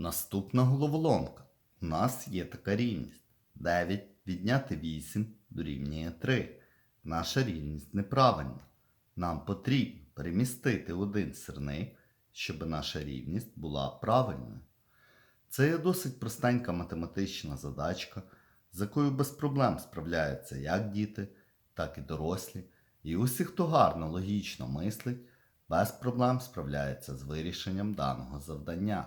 Наступна головоломка. У нас є така рівність. 9 відняти 8 дорівнює 3. Наша рівність неправильна. Нам потрібно перемістити один сирник, щоб наша рівність була правильною. Це є досить простенька математична задачка, з якою без проблем справляються як діти, так і дорослі. І усі, хто гарно логічно мислить, без проблем справляється з вирішенням даного завдання.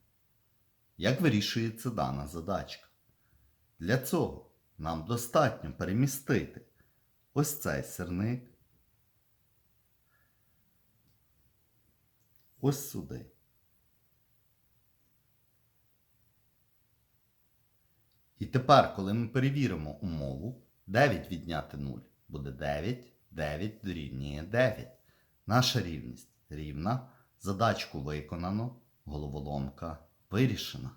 Як вирішується дана задачка? Для цього нам достатньо перемістити ось цей сирник ось сюди. І тепер, коли ми перевіримо умову, 9 відняти 0 буде 9, 9 дорівнює 9. Наша рівність рівна. Задачку виконано, головоломка вирішена.